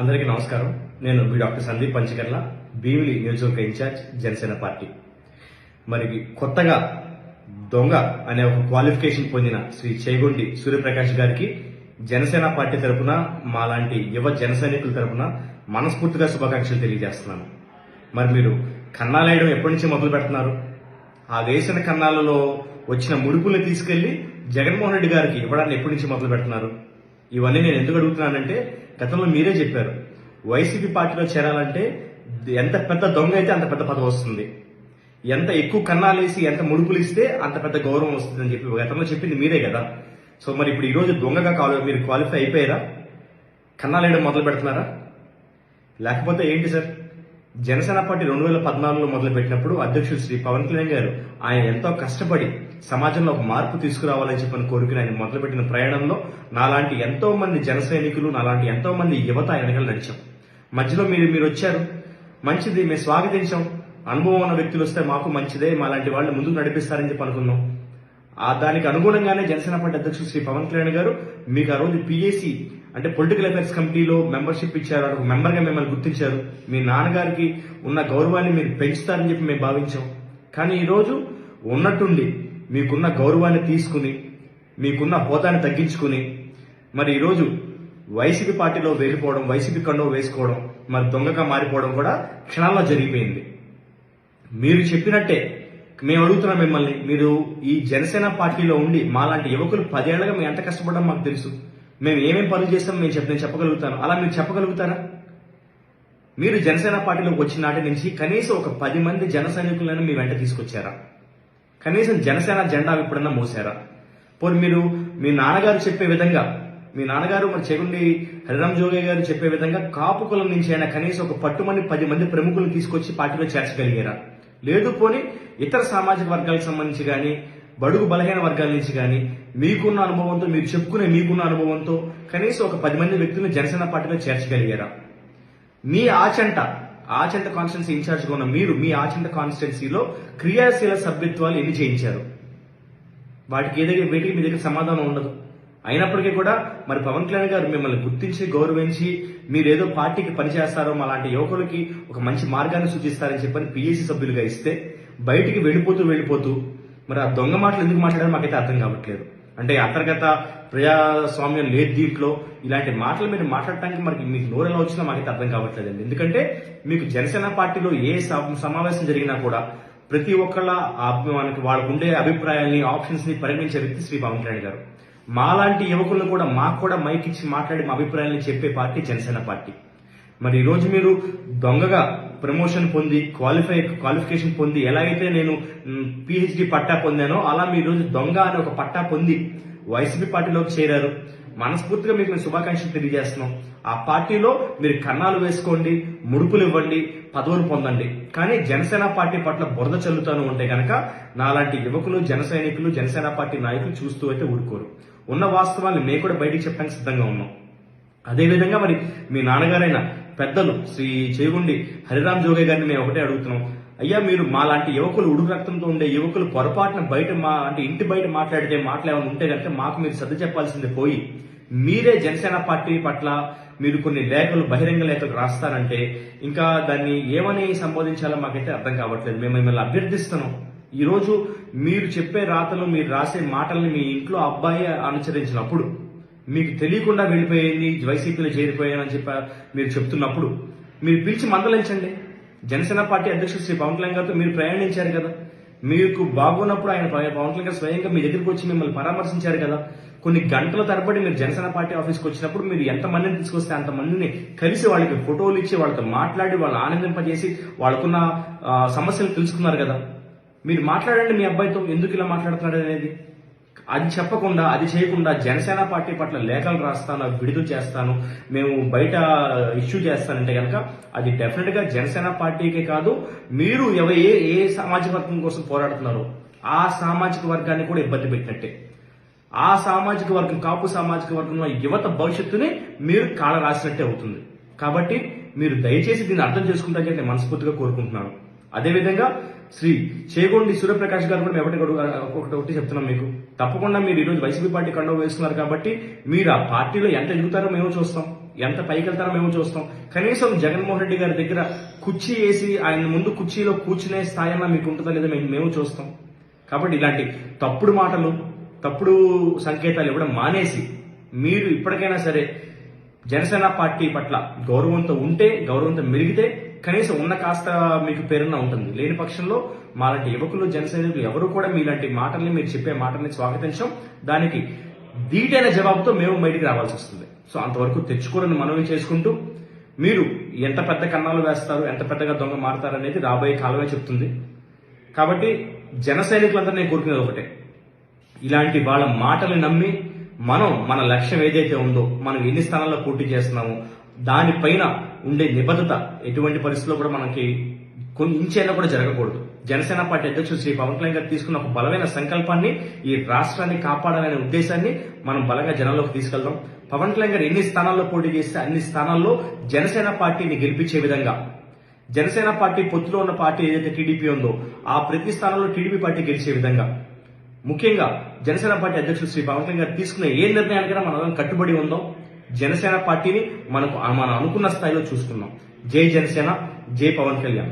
అందరికీ నమస్కారం. నేను మీ డాక్టర్ సందీప్ పంచకర్ల భీమిలి నియోజకవర్గ ఇన్ఛార్జ్ జనసేన పార్టీ. మరి కొత్తగా దొంగ అనే ఒక క్వాలిఫికేషన్ పొందిన శ్రీ చేగొండి సూర్యప్రకాష్ గారికి జనసేన పార్టీ తరపున మాలాంటి యువ జన సైనికుల తరపున మనస్ఫూర్తిగా శుభాకాంక్షలు తెలియజేస్తున్నాను. మరి మీరు కన్నాలేయడం ఎప్పటి నుంచి మొదలు పెడుతున్నారు? ఆ వేసిన కన్నాలలో వచ్చిన ముడుపుల్ని తీసుకెళ్ళి జగన్మోహన్ రెడ్డి గారికి ఇవ్వడాన్ని ఎప్పటి నుంచి మొదలు పెడుతున్నారు? ఇవన్నీ నేను ఎందుకు అడుగుతున్నానంటే గతంలో మీరే చెప్పారు వైసీపీ పార్టీలో చేరాలంటే ఎంత పెద్ద దొంగ అయితే అంత పెద్ద పదవి వస్తుంది. ఎంత ఎక్కువ కన్నాలేసి ఎంత ముడుపులు ఇస్తే అంత పెద్ద గౌరవం వస్తుందని చెప్పి గతంలో చెప్పింది మీరే కదా. సో మరి ఇప్పుడు ఈరోజు దొంగగా కాలు మీరు క్వాలిఫై అయిపోయారా? కన్నాలేయడం మొదలు పెడుతున్నారా? లేకపోతే ఏంటి సార్? జనసేన పార్టీ రెండు వేల పద్నాలుగులో మొదలు పెట్టినప్పుడు అధ్యక్షుడు శ్రీ పవన్ కళ్యాణ్ గారు ఆయన ఎంతో కష్టపడి సమాజంలో ఒక మార్పు తీసుకురావాలని చెప్పని కోరికను ఆయన మొదలుపెట్టిన ప్రయాణంలో నాలాంటి ఎంతో మంది జన సైనికులు నాలాంటి ఎంతో మంది యువత ఆయన వెనకాల నడిచాం. మధ్యలో మీరు మీరు వచ్చారు. మంచిది మేము స్వాగతించాం. అనుభవం ఉన్న వ్యక్తులు వస్తే మాకు మంచిదే మా లాంటి వాళ్ళు ముందుకు నడిపిస్తారని చెప్పి అనుకున్నాం. ఆ దానికి అనుగుణంగానే జనసేన పార్టీ అధ్యక్షుడు శ్రీ పవన్ కళ్యాణ్ గారు మీకు ఆ రోజు పిఏసీ అంటే పొలిటికల్ అఫైర్స్ కమిటీలో మెంబర్షిప్ ఇచ్చారు. ఒక మెంబర్గా మిమ్మల్ని గుర్తించారు. మీ నాన్నగారికి ఉన్న గౌరవాన్ని మీరు పెంచుతారని చెప్పి మేము భావించాం. కానీ ఈరోజు ఉన్నట్టుండి మీకున్న గౌరవాన్ని తీసుకుని మీకున్న హోదాని తగ్గించుకుని మరి ఈరోజు వైసీపీ పార్టీలో వెళ్ళిపోవడం వైసీపీ కండో వేసుకోవడం మరి దొంగగా మారిపోవడం కూడా క్షణాల్లో జరిగిపోయింది. మీరు చెప్పినట్టే మేము అడుగుతున్నాం మిమ్మల్ని మీరు ఈ జనసేన పార్టీలో ఉండి మాలాంటి యువకులు పదేళ్ళుగా మేము ఎంత కష్టపడ్డాం మాకు తెలుసు. మేము ఏమేం పనులు చేస్తాం మేము చెప్ నేను చెప్పగలుగుతాను. అలా మీరు చెప్పగలుగుతారా? మీరు జనసేన పార్టీలోకి వచ్చిన నాటి నుంచి కనీసం ఒక పది మంది జన సైనికులను మీ వెంట తీసుకొచ్చారా? కనీసం జనసేన జెండా ఇప్పుడన్నా మోసారా? పోనీ మీరు మీ నాన్నగారు చెప్పే విధంగా మీ నాన్నగారు మరి చెగుండి హరిరామ్ జోగయ్య గారు చెప్పే విధంగా కాపు కులం నుంచి అయినా కనీసం ఒక పట్టుమని పది మంది ప్రముఖులను తీసుకొచ్చి పార్టీలో చేర్చగలిగారా? లేదు పోని ఇతర సామాజిక వర్గాలకు సంబంధించి కానీ బడుగు బలహీన వర్గాల నుంచి కానీ మీకున్న అనుభవంతో మీరు చెప్పుకునే మీకున్న అనుభవంతో కనీసం ఒక పది మంది వ్యక్తులను జనసేన పార్టీలో చేర్చగలిగారా? మీ ఆచంట ఆచంట కాన్స్టిట్యున్సీ ఇన్ఛార్జ్గా ఉన్న మీరు మీ ఆచంట కాన్స్టిట్యున్సీలో క్రియాశీల సభ్యత్వాలు ఎన్ని చేయించారు? వాటికి ఏదైతే వీటికి మీ దగ్గర సమాధానం ఉండదు. అయినప్పటికీ కూడా మరి పవన్ కళ్యాణ్ గారు మిమ్మల్ని గుర్తించి గౌరవించి మీరేదో పార్టీకి పనిచేస్తారో అలాంటి యువకులకి ఒక మంచి మార్గాన్ని సూచిస్తారని చెప్పని పిఎస్సి సభ్యులుగా ఇస్తే బయటికి వెళ్ళిపోతూ వెళ్ళిపోతూ మరి ఆ దొంగ మాటలు ఎందుకు మాట్లాడారో మాకైతే అర్థం కావట్లేదు. అంటే అంతర్గత ప్రజాస్వామ్యం లేదు దీంట్లో ఇలాంటి మాటలు మీరు మాట్లాడటానికి మనకి మీకు నోరెలా వచ్చినా మాకైతే అర్థం కావట్లేదండి. ఎందుకంటే మీకు జనసేన పార్టీలో ఏ సమావేశం జరిగినా కూడా ప్రతి ఒక్కళ్ళ మనకి వాళ్ళకుండే అభిప్రాయాల్ని ఆప్షన్స్ని పరిగణించే వ్యక్తి శ్రీ పవన్ కళ్యాణ్ గారు. మాలాంటి యువకులను కూడా మాకు కూడా మైక్ ఇచ్చి మాట్లాడి మా అభిప్రాయాల్ని చెప్పే పార్టీ జనసేన పార్టీ. మరి ఈ రోజు మీరు దొంగగా ప్రమోషన్ పొంది క్వాలిఫై క్వాలిఫికేషన్ పొంది ఎలా అయితే నేను పిహెచ్డి పట్టా పొందానో అలా మీ రోజు దొంగ అనే ఒక పట్టా పొంది వైసీపీ పార్టీలోకి చేరారు. మనస్ఫూర్తిగా మీకు మేము శుభాకాంక్షలు తెలియజేస్తున్నాం. ఆ పార్టీలో మీరు కన్నాలు వేసుకోండి ముడుపులు ఇవ్వండి పదవులు పొందండి. కానీ జనసేన పార్టీ పట్ల బురద చల్లుతాను ఉంటే కనుక నాలాంటి యువకులు జన సైనికులు జనసేన పార్టీ నాయకులు చూస్తూ అయితే ఊరుకోరు. ఉన్న వాస్తవాన్ని మేము కూడా బయటికి చెప్పడానికి సిద్ధంగా ఉన్నాం. అదేవిధంగా మరి మీ నాన్నగారైన పెద్దలు శ్రీ చేగుండి హరిరామ్ జోగే గారిని మేము ఒకటే అడుగుతున్నాం. అయ్యా మీరు మాలాంటి యువకులు ఉడుకు రక్తంతో ఉండే యువకులు పొరపాటున బయట మా అంటే ఇంటి బయట మాట్లాడితే మాటలు ఏమైనా ఉంటే కనుక మాకు మీరు సర్ది చెప్పాల్సిందే పోయి మీరే జనసేన పార్టీ పట్ల మీరు కొన్ని లేఖలు బహిరంగ లేఖలు రాస్తారంటే ఇంకా దాన్ని ఏమని సంబోధించాలో మాకైతే అర్థం కావట్లేదు. మేము మిమ్మల్ని అభ్యర్థిస్తున్నాం. ఈరోజు మీరు చెప్పే రాతలు మీరు రాసే మాటల్ని మీ ఇంట్లో అబ్బాయి అనుసరించినప్పుడు మీకు తెలియకుండా వెళ్ళిపోయింది వైసీపీలో చేరిపోయానని చెప్పి మీరు చెప్తున్నప్పుడు. మీరు పిలిచి మందలించండి. జనసేన పార్టీ అధ్యక్షుడు శ్రీ పవన్ కళ్యాణ్ గారితో మీరు ప్రయాణించారు కదా. మీకు బాగున్నప్పుడు ఆయన పవన్ కళ్యాణ్ గారు స్వయంగా మీ దగ్గరికి వచ్చి మిమ్మల్ని పరామర్శించారు కదా. కొన్ని గంటల తరబడి మీరు జనసేన పార్టీ ఆఫీస్కి వచ్చినప్పుడు మీరు ఎంత మందిని తీసుకొస్తే అంత మందిని కలిసి వాళ్ళకి ఫోటోలు ఇచ్చి వాళ్ళతో మాట్లాడి వాళ్ళు ఆనందింపజేసి వాళ్ళకున్న సమస్యలు తెలుసుకున్నారు కదా. మీరు మాట్లాడండి మీ అబ్బాయితో ఎందుకు ఇలా మాట్లాడుతున్నాడు అనేది. అది చెప్పకుండా అది చేయకుండా జనసేన పార్టీ పట్ల లేఖలు రాస్తాను విడుదల చేస్తాను మేము బయట ఇష్యూ చేస్తానంటే కనుక అది డెఫినెట్గా జనసేన పార్టీకే కాదు మీరు ఎవ- ఏ ఏ సామాజిక వర్గం కోసం పోరాడుతున్నారో ఆ సామాజిక వర్గాన్ని కూడా ఇబ్బంది పెట్టినట్టే. ఆ సామాజిక వర్గం కాపు సామాజిక వర్గంలో యువత భవిష్యత్తుని మీరు కాల రాసినట్టే అవుతుంది. కాబట్టి మీరు దయచేసి దీన్ని అర్థం చేసుకుంటారని చెప్పి నేను మనస్ఫూర్తిగా కోరుకుంటున్నాను. అదేవిధంగా శ్రీ చేగొండి సూర్యప్రకాష్ గారు కూడా మేము ఒకటి ఒకటి చెప్తున్నాం మీకు. తప్పకుండా మీరు ఈరోజు వైసీపీ పార్టీ కండవ వేస్తున్నారు కాబట్టి మీరు ఆ పార్టీలో ఎంత ఎదుగుతారో మేము చూస్తాం ఎంత పైకి వెళ్తారో మేము చూస్తాం. కనీసం జగన్మోహన్ రెడ్డి గారి దగ్గర కుర్చీ వేసి ఆయన ముందు కుర్చీలో కూర్చునే స్థాయి మీకు ఉంటుందా లేదా మేము మేము చూస్తాం. కాబట్టి ఇలాంటి తప్పుడు మాటలు తప్పుడు సంకేతాలు ఇవ్వడం మానేసి మీరు ఇప్పటికైనా సరే జనసేన పార్టీ పట్ల గౌరవంతో ఉంటే గౌరవంతో మెరిగితే కనీసం ఉన్న కాస్త మీకు పేరున్న ఉంటుంది. లేని పక్షంలో మాలాంటి యువకులు జనసైనికులు ఎవరు కూడా మీలాంటి మాటల్ని మీరు చెప్పే మాటల్ని స్వాగతించం. దానికి ధీటైన జవాబుతో మేము బయటికి రావాల్సి వస్తుంది. సో అంతవరకు తెచ్చుకోరని మనవి చేసుకుంటూ మీరు ఎంత పెద్ద కన్నాలు వేస్తారు ఎంత పెద్దగా దొంగ మారుతారు అనేది రాబోయే కాలమే చెప్తుంది. కాబట్టి జన సైనికులందరూ నేను కోరుకునేది ఒకటే. ఇలాంటి వాళ్ళ మాటలు నమ్మి మనం మన లక్ష్యం ఏదైతే ఉందో మనం ఎన్ని స్థానాల్లో పోటీ చేస్తున్నామో దానిపైన ఉండే నిబద్ధత ఎటువంటి పరిస్థితుల్లో కూడా మనకి కొన్ని ఇంచైనా కూడా జరగకూడదు. జనసేన పార్టీ అధ్యక్షుడు శ్రీ పవన్ కళ్యాణ్ గారు తీసుకున్న ఒక బలమైన సంకల్పాన్ని ఈ రాష్ట్రాన్ని కాపాడాలనే ఉద్దేశాన్ని మనం బలంగా జనంలోకి తీసుకెళ్దాం. పవన్ కళ్యాణ్ గారు ఎన్ని స్థానాల్లో పోటీ చేస్తే అన్ని స్థానాల్లో జనసేన పార్టీని గెలిపించే విధంగా. జనసేన పార్టీ పొత్తులో ఉన్న పార్టీ ఏదైతే టీడీపీ ఉందో ఆ ప్రతి స్థానంలో టీడీపీ పార్టీ గెలిచే విధంగా. ముఖ్యంగా జనసేన పార్టీ అధ్యక్షుడు శ్రీ పవన్ కళ్యాణ్ గారు తీసుకున్న ఏ నిర్ణయానికైనా మనం కట్టుబడి ఉందో. జనసేన పార్టీని మనకు మనం అనుకున్న స్థాయిలో చూసుకున్నాం. జై జనసేన జై పవన్ కళ్యాణ్.